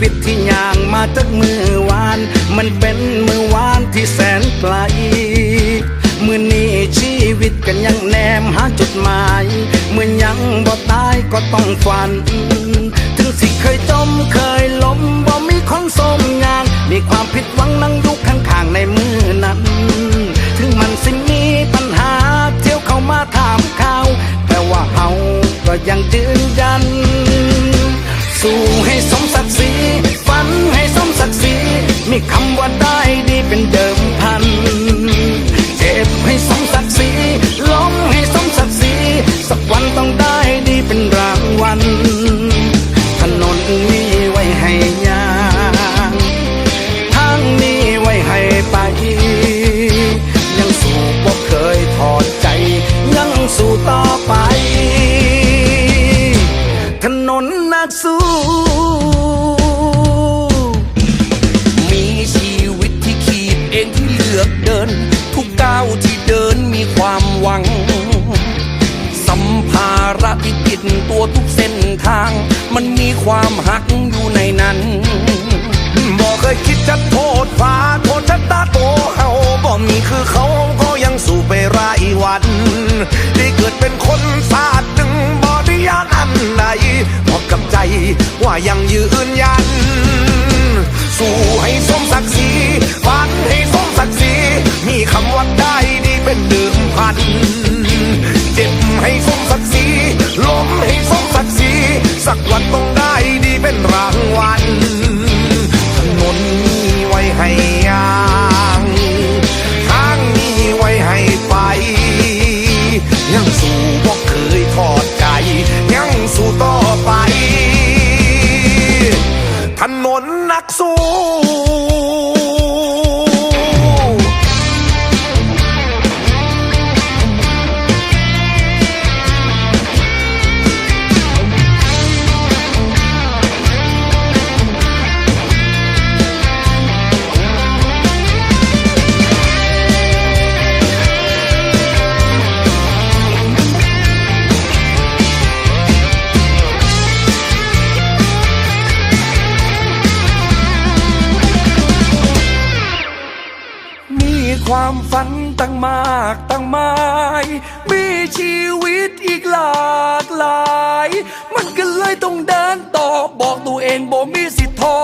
วิตที่ย่างมาจากมือวาน มันเป็นมือวานที่แสนไกลมือนี้ชีวิตกันยังแนมหาจุดหมายเมื่อยังบ่ตายก็ต้องฝัน ถึงสิเคยจมเคยล้มบ่มีคนสมงาน มีความผิดหวังนั่งอยุคข้างๆในมือนั้น ถึงมันสิมีปัญหาเที่ยวเข้ามาถามข่าว แต่ว่าเฮาก็ยังยืนยัน เลือกเดิน ทุกก้าวที่เดินมีความหวัง สัมภาระที่ติดตัวทุกเส้นทาง มันมีความหักอยู่ในนั้นบ่เคยคิดจะโทษฟ้าโทษชะตาโตเฮาบ่มีคือเขาก็ยังสู้ไปรายวันได้เกิดเป็นคนศาสตร์หนึ่งบ่ได้ยานอันใดบอกกับใจว่ายังยืนยัน สักวันต้องได้ดีเป็นรางวัลถนนมีไว้ให้ย่างทางมีไว้ให้ไป ยังสู้บอกเคยทอดใจ ยังสู้ต่อไป ถนนนักสู้ ความฝันตั้งมากตั้งมาย มีชีวิตอีกหลากหลาย มันก็เลยต้องเดินต่อบอกตัวเองบ่มีสิทธิ์ท้อ